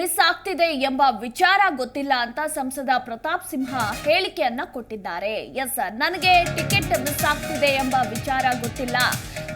Miss ಆಗ್ತಿದೆ ಎಂಬ ವಿಚಾರ ಗೊತ್ತಿಲ್ಲ ಅಂತ ಸಂಸದ ಪ್ರತಾಪ್ ಸಿಂಹ ಹೇಳಿಕೆಯನ್ನ ಕೊಟ್ಟಿದ್ದಾರೆ. ಎಸ್ ನನಗೆ ಟಿಕೆಟ್ ಮಿಸ್ ಆಗ್ತಿದೆ ಎಂಬ ವಿಚಾರ ಗೊತ್ತಿಲ್ಲ.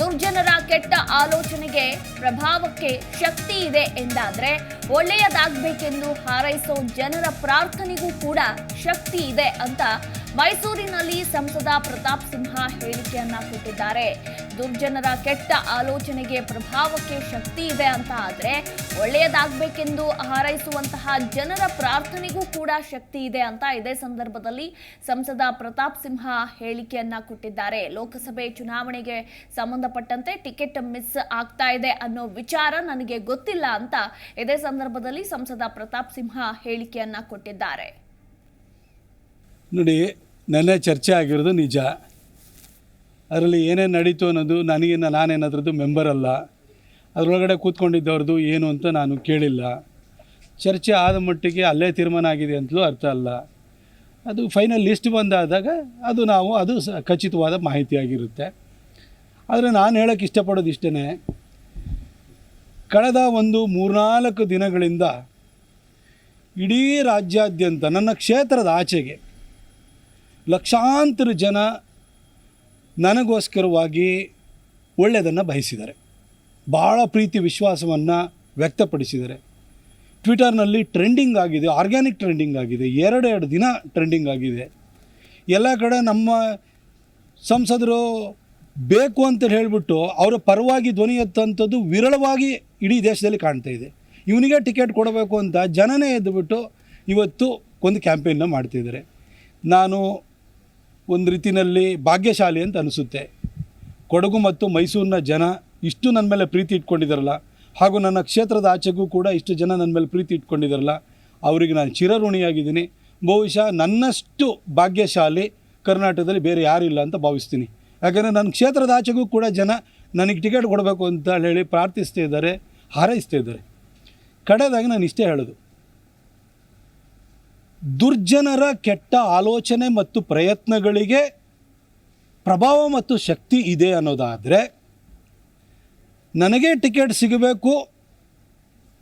ದುರ್ಜನರ ಕೆಟ್ಟ ಆಲೋಚನೆಗೆ ಪ್ರಭಾವಕ್ಕೆ ಶಕ್ತಿ ಇದೆ ಎಂದಾದ್ರೆ ಒಳ್ಳೆಯದಾಗಬೇಕೆಂದು ಹಾರೈಸೋ ಜನರ ಪ್ರಾರ್ಥನೆಗೂ ಕೂಡ ಶಕ್ತಿ ಇದೆ ಅಂತ ಮೈಸೂರಿನಲ್ಲಿ ಸಂಸದ ಪ್ರತಾಪ್ ಸಿಂಹ ಹೇಳಿಕೆಯನ್ನ ಕೊಟ್ಟಿದ್ದಾರೆ. ದುರ್ಜನರ ಕೆಟ್ಟ ಆಲೋಚನೆಗೆ ಪ್ರಭಾವಕ್ಕೆ ಶಕ್ತಿ ಇದೆ ಅಂತ ಆದರೆ ಒಳ್ಳೆಯದಾಗಬೇಕೆಂದು ಹಾರೈಸುವಂತಹ ಜನರ ಪ್ರಾರ್ಥನೆಗೂ ಕೂಡ ಶಕ್ತಿ ಇದೆ ಅಂತ ಇದೇ ಸಂದರ್ಭದಲ್ಲಿ ಸಂಸದ ಪ್ರತಾಪ್ ಸಿಂಹ ಹೇಳಿಕೆಯನ್ನ ಕೊಟ್ಟಿದ್ದಾರೆ. ಲೋಕಸಭೆ ಚುನಾವಣೆಗೆ ಸಂಬಂಧಪಟ್ಟಂತೆ ಟಿಕೆಟ್ ಮಿಸ್ ಆಗ್ತಾ ಇದೆ ಅನ್ನೋ ವಿಚಾರ ನನಗೆ ಗೊತ್ತಿಲ್ಲ ಅಂತ ಇದೇ ಸಂದರ್ಭದಲ್ಲಿ ಸಂಸದ ಪ್ರತಾಪ್ ಸಿಂಹ ಹೇಳಿಕೆಯನ್ನ ಕೊಟ್ಟಿದ್ದಾರೆ. ನೋಡಿ, ನೆನ್ನೆ ಚರ್ಚೆ ಆಗಿರೋದು ನಿಜ. ಅದರಲ್ಲಿ ಏನೇನು ನಡೀತು ಅನ್ನೋದು ನನಗೆ ನಾನೇನಾದ್ರದ್ದು ಮೆಂಬರ್ ಅಲ್ಲ. ಅದರೊಳಗಡೆ ಕೂತ್ಕೊಂಡಿದ್ದವ್ರದ್ದು ಏನು ಅಂತ ನಾನು ಕೇಳಿಲ್ಲ. ಚರ್ಚೆ ಆದ ಮಟ್ಟಿಗೆ ಅಲ್ಲೇ ತೀರ್ಮಾನ ಆಗಿದೆ ಅಂತಲೂ ಅರ್ಥ ಅಲ್ಲ. ಅದು ಫೈನಲ್ ಲಿಸ್ಟ್ ಬಂದಾದಾಗ ಅದು ನಾವು, ಅದು ಸ ಖಚಿತವಾದ ಮಾಹಿತಿಯಾಗಿರುತ್ತೆ ಆದರೆ ನಾನು ಹೇಳೋಕ್ಕೆ ಇಷ್ಟಪಡೋದು ಇಷ್ಟೇ ಕಳೆದ ಒಂದು ಮೂರ್ನಾಲ್ಕು ದಿನಗಳಿಂದ ಇಡೀ ರಾಜ್ಯಾದ್ಯಂತ, ನನ್ನ ಕ್ಷೇತ್ರದ ಆಚೆಗೆ ಲಕ್ಷಾಂತರ ಜನ ನನಗೋಸ್ಕರವಾಗಿ ಒಳ್ಳೆಯದನ್ನು ಬಯಸಿದ್ದಾರೆ. ಭಾಳ ಪ್ರೀತಿ ವಿಶ್ವಾಸವನ್ನು ವ್ಯಕ್ತಪಡಿಸಿದ್ದಾರೆ. ಟ್ವಿಟರ್ನಲ್ಲಿ ಟ್ರೆಂಡಿಂಗ್ ಆಗಿದೆ, ಆರ್ಗ್ಯಾನಿಕ್ ಟ್ರೆಂಡಿಂಗ್ ಆಗಿದೆ, ಎರಡೆರಡು ದಿನ ಟ್ರೆಂಡಿಂಗ್ ಆಗಿದೆ. ಎಲ್ಲ ಕಡೆ ನಮ್ಮ ಸಂಸದರು ಬೇಕು ಅಂತ ಹೇಳಿಬಿಟ್ಟು ಅವರ ಪರವಾಗಿ ಧ್ವನಿ ಎತ್ತಂಥದ್ದು ವಿರಳವಾಗಿ ಇಡೀ ದೇಶದಲ್ಲಿ ಕಾಣ್ತಾ ಇದೆ. ಇವನಿಗೆ ಟಿಕೆಟ್ ಕೊಡಬೇಕು ಅಂತ ಜನನೇ ಎದ್ದುಬಿಟ್ಟು ಇವತ್ತು ಒಂದು ಕ್ಯಾಂಪೇನ್ನ ಮಾಡ್ತಿದ್ದಾರೆ. ನಾನು ಒಂದು ರೀತಿಯಲ್ಲಿ ಭಾಗ್ಯಶಾಲಿ ಅಂತ ಅನಿಸುತ್ತೆ. ಕೊಡಗು ಮತ್ತು ಮೈಸೂರಿನ ಜನ ಇಷ್ಟು ನನ್ನ ಮೇಲೆ ಪ್ರೀತಿ ಇಟ್ಕೊಂಡಿದ್ದಾರಲ್ಲ ಹಾಗೂ ನನ್ನ ಕ್ಷೇತ್ರದ ಆಚೆಗೂ ಕೂಡ ಇಷ್ಟು ಜನ ನನ್ನ ಮೇಲೆ ಪ್ರೀತಿ ಇಟ್ಕೊಂಡಿದ್ದಾರಲ್ಲ ಅವರಿಗೆ ನಾನು ಚಿರಋಣಿಯಾಗಿದ್ದೀನಿ. ಬಹುಶಃ ನನ್ನಷ್ಟು ಭಾಗ್ಯಶಾಲಿ ಕರ್ನಾಟಕದಲ್ಲಿ ಬೇರೆ ಯಾರಿಲ್ಲ ಅಂತ ಭಾವಿಸ್ತೀನಿ. ಯಾಕಂದರೆ ನನ್ನ ಕ್ಷೇತ್ರದ ಆಚೆಗೂ ಕೂಡ ಜನ ನನಗೆ ಟಿಕೆಟ್ ಕೊಡಬೇಕು ಅಂತ ಹೇಳಿ ಪ್ರಾರ್ಥಿಸ್ತಾ ಇದ್ದಾರೆ, ಹಾರೈಸ್ತಾ ಇದ್ದಾರೆ. ಕಡೆಯದಾಗಿ ನಾನು ಇಷ್ಟೇ ಹೇಳೋದು. ದುರ್ಜನರ ಕೆಟ್ಟ ಆಲೋಚನೆ ಮತ್ತು ಪ್ರಯತ್ನಗಳಿಗೆ ಪ್ರಭಾವ ಮತ್ತು ಶಕ್ತಿ ಇದೆ ಅನ್ನೋದಾದರೆ, ನನಗೆ ಟಿಕೆಟ್ ಸಿಗಬೇಕು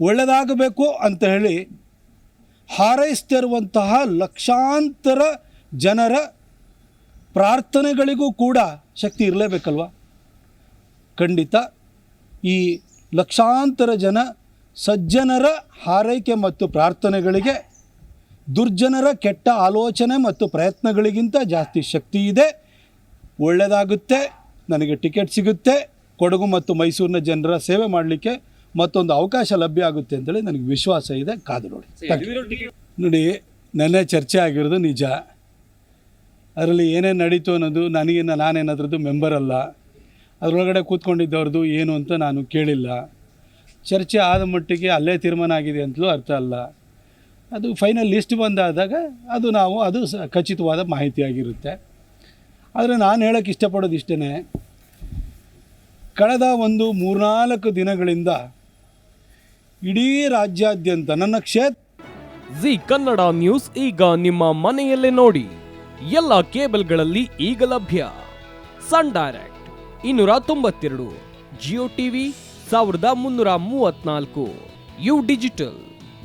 ಒಳ್ಳೆಯದಾಗಬೇಕು ಅಂತ ಹೇಳಿ ಹಾರೈಸ್ತಿರುವಂತಹ ಲಕ್ಷಾಂತರ ಜನರ ಪ್ರಾರ್ಥನೆಗಳಿಗೂ ಕೂಡ ಶಕ್ತಿ ಇರಲೇಬೇಕಲ್ವ? ಖಂಡಿತ ಈ ಲಕ್ಷಾಂತರ ಜನ ಸಜ್ಜನರ ಹಾರೈಕೆ ಮತ್ತು ಪ್ರಾರ್ಥನೆಗಳಿಗೆ ದುರ್ಜನರ ಕೆಟ್ಟ ಆಲೋಚನೆ ಮತ್ತು ಪ್ರಯತ್ನಗಳಿಗಿಂತ ಜಾಸ್ತಿ ಶಕ್ತಿ ಇದೆ. ಒಳ್ಳೆಯದಾಗುತ್ತೆ ನನಗೆ ಟಿಕೆಟ್ ಸಿಗುತ್ತೆ ಕೊಡಗು ಮತ್ತು ಮೈಸೂರಿನ ಜನರ ಸೇವೆ ಮಾಡಲಿಕ್ಕೆ ಮತ್ತೊಂದು ಅವಕಾಶ ಲಭ್ಯ ಆಗುತ್ತೆ ಅಂತೇಳಿ ನನಗೆ ವಿಶ್ವಾಸ ಇದೆ. ಕಾದು ನೋಡಿ. ನೋಡಿ ನೆನ್ನೆ ಚರ್ಚೆ ಆಗಿರೋದು ನಿಜ. ಅದರಲ್ಲಿ ಏನೇನು ನಡೀತು ಅನ್ನೋದು ನನಗೆ ನಾನೇನಾದ್ರದ್ದು ಮೆಂಬರ್ ಅಲ್ಲ. ಅದರೊಳಗಡೆ ಕೂತ್ಕೊಂಡಿದ್ದವ್ರದ್ದು ಏನು ಅಂತ ನಾನು ಕೇಳಿಲ್ಲ. ಚರ್ಚೆ ಆದ ಮಟ್ಟಿಗೆ ಅಲ್ಲೇ ತೀರ್ಮಾನ ಆಗಿದೆ ಅಂತಲೂ ಅರ್ಥ ಅಲ್ಲ. ಅದು ಫೈನಲ್ ಲಿಸ್ಟ್ ಬಂದಾದಾಗ ಅದು ನಾವು ಅದು ಸ ಖಚಿತವಾದ ಮಾಹಿತಿಯಾಗಿರುತ್ತೆ. ಆದರೆ ನಾನು ಹೇಳೋಕ್ಕೆ ಇಷ್ಟಪಡೋದು ಇಷ್ಟೇ ಕಳೆದ ಒಂದು ಮೂರ್ನಾಲ್ಕು ದಿನಗಳಿಂದ ಇಡೀ ರಾಜ್ಯಾದ್ಯಂತ ನನ್ನ ಕ್ಷೇತ್ರ ಜಿ ಕನ್ನಡ ನ್ಯೂಸ್ ಈಗ ನಿಮ್ಮ ಮನೆಯಲ್ಲೇ ನೋಡಿ. ಎಲ್ಲ ಕೇಬಲ್ಗಳಲ್ಲಿ ಈಗ ಲಭ್ಯ. ಸನ್ ಡೈರೆಕ್ಟ್ ಇನ್ನೂರ ತೊಂಬತ್ತೆರಡು ಜಿಯೋ ಟಿವಿ ಸಾವಿರದ ಮುನ್ನೂರ ಮೂವತ್ನಾಲ್ಕು ಯು ಡಿಜಿಟಲ್